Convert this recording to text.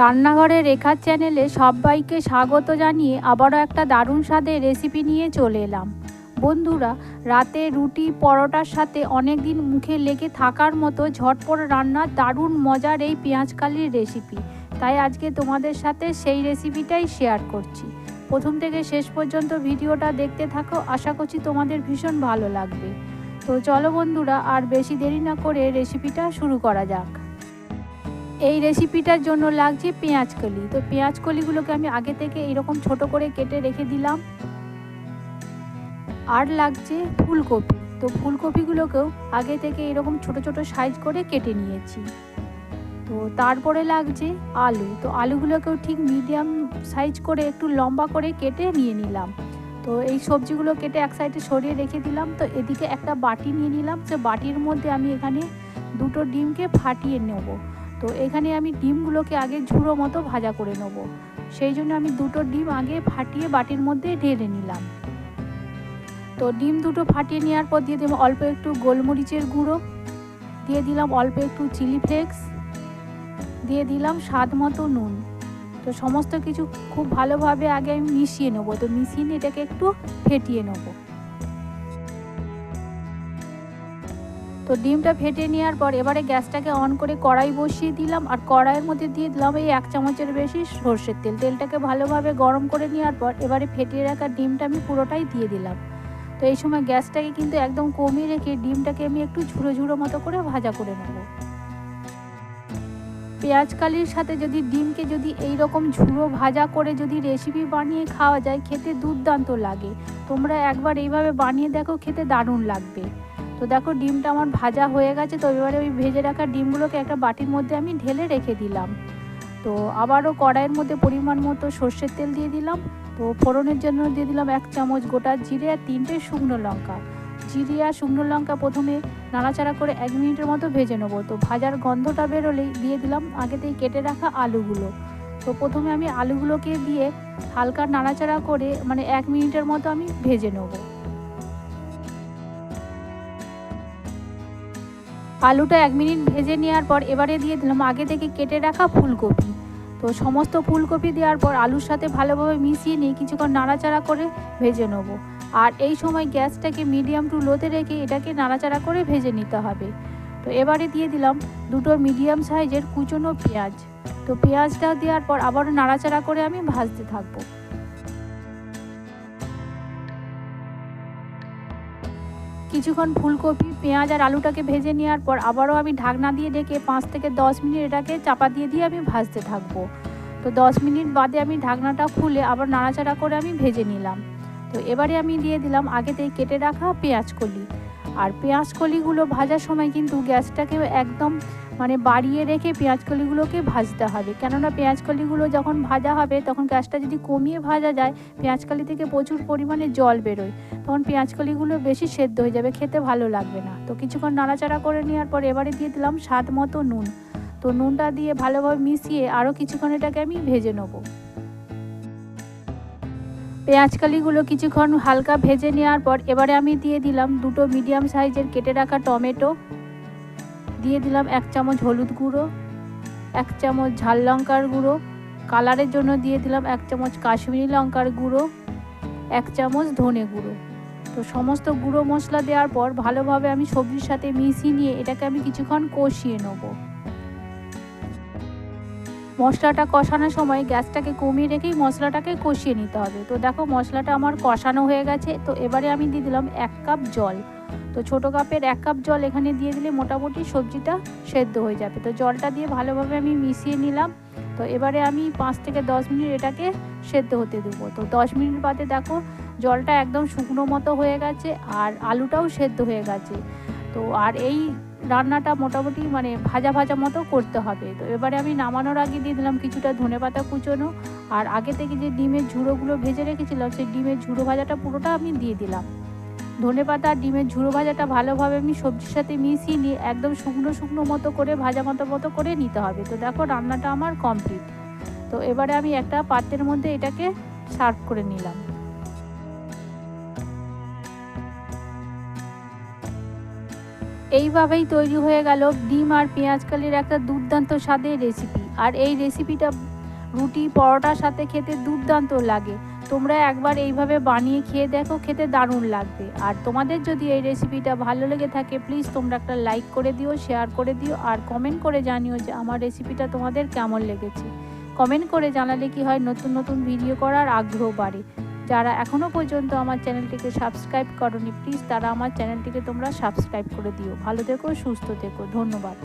রান্নাঘরে রেখার চ্যানেলে সবাইকে স্বাগত জানিয়ে আবারও একটা দারুণ স্বাদের রেসিপি নিয়ে চলে এলাম। বন্ধুরা, রাতে রুটি, পরোটার সাথে অনেক দিন মুখে লেগে থাকার মতো ঝটপট রান্নার দারুণ মজার এই পেঁয়াজকালির রেসিপি তাই আজকে তোমাদের সাথে সেই রেসিপিটাই শেয়ার করছি। প্রথম থেকে শেষ পর্যন্ত ভিডিওটা দেখতে থাকো, আশা করছি তোমাদের ভীষণ ভালো লাগবে। তো চলো বন্ধুরা, আর বেশি দেরি না করে রেসিপিটা শুরু করা যাক। এই রেসিপিটার জন্য লাগছে পেঁয়াজ কলি। তো পেঁয়াজ কলিগুলোকে আমি আগে থেকে এরকম ছোট করে কেটে রেখে দিলাম। আর লাগছে ফুলকপি। তো ফুলকপিগুলোকেও আগে থেকে এরকম ছোট ছোট সাইজ করে কেটে নিয়েছি। তো তারপরে লাগছে আলু। তো আলুগুলোকেও ঠিক মিডিয়াম সাইজ করে একটু লম্বা করে কেটে নিয়ে নিলাম। তো এই সবজিগুলো কেটে এক সাইডে সরিয়ে রেখে দিলাম। তো এদিকে একটা বাটি নিয়ে নিলাম। সে বাটির মধ্যে আমি এখানে দুটো ডিমকে ফাটিয়ে নেব। তো এখানে আমি ডিমগুলোকে আগে ঝুড়ো মতো ভাজা করে নেব। সেই জন্য আমি দুটো ডিম আগে ফাটিয়ে বাটির মধ্যে ঢেলে নিলাম। তো ডিম দুটো ফাটিয়ে নেওয়ার পর দিয়ে দিলাম অল্প একটু গোলমরিচের গুঁড়ো। দিয়ে দিলাম অল্প একটু চিলি ফ্লেক্স। দিয়ে দিলাম স্বাদ মতো নুন। তো সমস্ত কিছু খুব ভালোভাবে আগে আমি মিশিয়ে নেব। তো মিশিয়ে এটাকে একটু ফেটিয়ে নেব। তো ডিমটা ফেটে নেওয়ার পর এবারে গ্যাসটাকে অন করে কড়াই বসিয়ে দিলাম আর কড়াইয়ের মধ্যে দিয়ে দিলাম এই এক চামচের বেশি সর্ষের তেল। তেলটাকে ভালোভাবে গরম করে নেওয়ার পর এবারে ফেটিয়ে রাখা ডিমটা আমি পুরোটাই দিয়ে দিলাম। তো এই সময় গ্যাসটাকে কিন্তু একদম কমিয়ে রেখে ডিমটাকে আমি একটু ঝুড়ো ঝুড়ো মতো করে ভাজা করে নেব। পেঁয়াজ কালির সাথে যদি ডিমকে যদি এই রকম ঝুড়ো ভাজা করে যদি রেসিপি বানিয়ে খাওয়া যায়, খেতে দুর্দান্ত লাগে। তোমরা একবার এইভাবে বানিয়ে দেখো, খেতে দারুণ লাগবে। তো দেখো ডিমটা আমার ভাজা হয়ে গেছে, তো এবারে ওই ভেজে রাখা ডিমগুলোকে একটা বাটির মধ্যে আমি ঢেলে রেখে দিলাম। তো আবারও কড়াইয়ের মধ্যে পরিমাণ মতো সর্ষের তেল দিয়ে দিলাম। তো ফোড়নের জন্য দিয়ে দিলাম এক চামচ গোটা জিরে আর তিনটে শুকনো লঙ্কা। জিরে আর শুকনো লঙ্কা প্রথমে নাড়াচাড়া করে এক মিনিটের মতো ভেজে নেব। তো ভাজার গন্ধটা বেরোলেই দিয়ে দিলাম আগেতেই কেটে রাখা আলুগুলো। তো প্রথমে আমি আলুগুলোকে দিয়ে হালকা নাড়াচাড়া করে মানে এক মিনিটের মতো আমি ভেজে নেব। আলুটা এক মিনিট ভেজে নেওয়ার পর এবারে দিয়ে দিলাম আগে থেকে কেটে রাখা ফুলকপি। তো সমস্ত ফুলকপি দেওয়ার পর আলুর সাথে ভালোভাবে মিশিয়ে নিয়ে কিছুক্ষণ নাড়াচাড়া করে ভেজে নেব। আর এই সময় গ্যাসটাকে মিডিয়াম টু লোতে রেখে এটাকে নাড়াচাড়া করে ভেজে নিতে হবে। তো এবারে দিয়ে দিলাম দুটো মিডিয়াম সাইজের কুচনো পেঁয়াজ। তো পেঁয়াজটা দেওয়ার পর আবারও নাড়াচাড়া করে আমি ভাজতে থাকব। কিছুক্ষণ ফুলকপি, পেঁয়াজ আর আলুটাকে ভেজে নেওয়ার পর আবারও আমি ঢাকনা দিয়ে ডেকে পাঁচ থেকে দশ মিনিট এটাকে চাপা দিয়ে দিয়ে আমি ভাজতে থাকব। তো দশ মিনিট বাদে আমি ঢাকনাটা খুলে আবার নাড়াচাড়া করে আমি ভেজে নিলাম। তো এবারে আমি দিয়ে দিলাম আগেতেই কেটে রাখা পেঁয়াজ কলি। আর পেঁয়াজ কলিগুলো ভাজার সময় কিন্তু গ্যাসটাকে একদম মানে বাড়িয়ে রেখে পেঁয়াজ কলিগুলোকে ভাজতে হবে। কেননা পেঁয়াজ কলিগুলো যখন ভাজা হবে, তখন গ্যাসটা যদি কমিয়ে ভাজা যায় পেঁয়াজ কলি থেকে প্রচুর পরিমাণে জল বেরোয়। তখন পেঁয়াজ কলিগুলো বেশি সেদ্ধ হয়ে যাবে, খেতে ভালো লাগবে না। তো কিছুক্ষণ নাড়াচাড়া করে নেওয়ার পর এবারে দিয়ে দিলাম স্বাদ মতো নুন। তো নুনটা দিয়ে ভালোভাবে মিশিয়ে আরও কিছুক্ষণ এটাকে আমি ভেজে নেব। পেঁয়াজ কালিগুলো কিছুক্ষণ হালকা ভেজে নেওয়ার পর এবারে আমি দিয়ে দিলাম দুটো মিডিয়াম সাইজের কেটে রাখা টমেটো। দিয়ে দিলাম এক চামচ হলুদ গুঁড়ো, এক চামচ ঝাল লঙ্কার গুঁড়ো, কালারের জন্য দিয়ে দিলাম এক চামচ কাশ্মীরি লঙ্কার গুঁড়ো, এক চামচ ধনে গুঁড়ো। তো সমস্ত গুঁড়ো মশলা দেওয়ার পর ভালোভাবে আমি সবজির সাথে মিশিয়ে নিয়ে এটাকে আমি কিছুক্ষণ কষিয়ে নেব। মশলাটা কষানোর সময় গ্যাসটাকে কমিয়ে রেখেই মশলাটাকে কষিয়ে নিতে হবে। তো দেখো মশলাটা আমার কষানো হয়ে গেছে। তো এবারে আমি দিয়ে দিলাম এক কাপ জল। তো ছোটো কাপের এক কাপ জল এখানে দিয়ে দিলে মোটামুটি সবজিটা সেদ্ধ হয়ে যাবে। তো জলটা দিয়ে ভালোভাবে আমি মিশিয়ে নিলাম। তো এবারে আমি পাঁচ থেকে দশ মিনিট এটাকে সেদ্ধ হতে দেবো। তো দশ মিনিট বাদে দেখো জলটা একদম শুকনো মতো হয়ে গেছে আর আলুটাও সেদ্ধ হয়ে গেছে। তো আর এই রান্নাটা মোটামুটি মানে ভাজা ভাজা মতো করতে হবে। তো এবারে আমি নামানোর আগে দিয়ে দিলাম কিছুটা ধনে পাতা কুচোনো, আর আগে থেকে যে ডিমের ঝুড়োগুলো ভেজে রেখেছিলাম, সেই ডিমের ঝুড়ো ভাজাটা পুরোটা আমি দিয়ে দিলাম। ধনে পাতা আর ডিমের ঝুড়ো ভাজাটা ভালোভাবে আমি সবজির সাথে মিশিয়ে নিয়ে একদম শুকনো শুকনো মতো করে, ভাজা মতো মতো করে নিতে হবে। তো দেখো রান্নাটা আমার কমপ্লিট। তো এবারে আমি একটা পাত্রের মধ্যে এটাকে সার্ভ করে নিলাম। এইভাবেই তৈরি হয়ে গেল ডিম আর পেঁয়াজ কালির একটা দুর্দান্ত স্বাদের রেসিপি আর এই রেসিপিটা রুটি, পরোটার সাথে খেতে দুর্দান্ত লাগে। তোমরা একবার এইভাবে বানিয়ে খেয়ে দেখো, খেতে দারুণ লাগবে। আর তোমাদের যদি এই রেসিপিটা ভালো লেগে থাকে প্লিজ তোমরা একটা লাইক করে দিও শেয়ার করে দিও, আর কমেন্ট করে জানিও যে আমার রেসিপিটা তোমাদের কেমন লেগেছে। কমেন্ট করে জানালে কি হয়, নতুন নতুন ভিডিও করার আগ্রহ বাড়ে। যারা এখনও পর্যন্ত আমার চ্যানেলটিকে সাবস্ক্রাইব করনি প্লিজ তারা আমার চ্যানেলটিকে তোমরা সাবস্ক্রাইব করে দিও। ভালো থেকো, সুস্থ থেকো। ধন্যবাদ।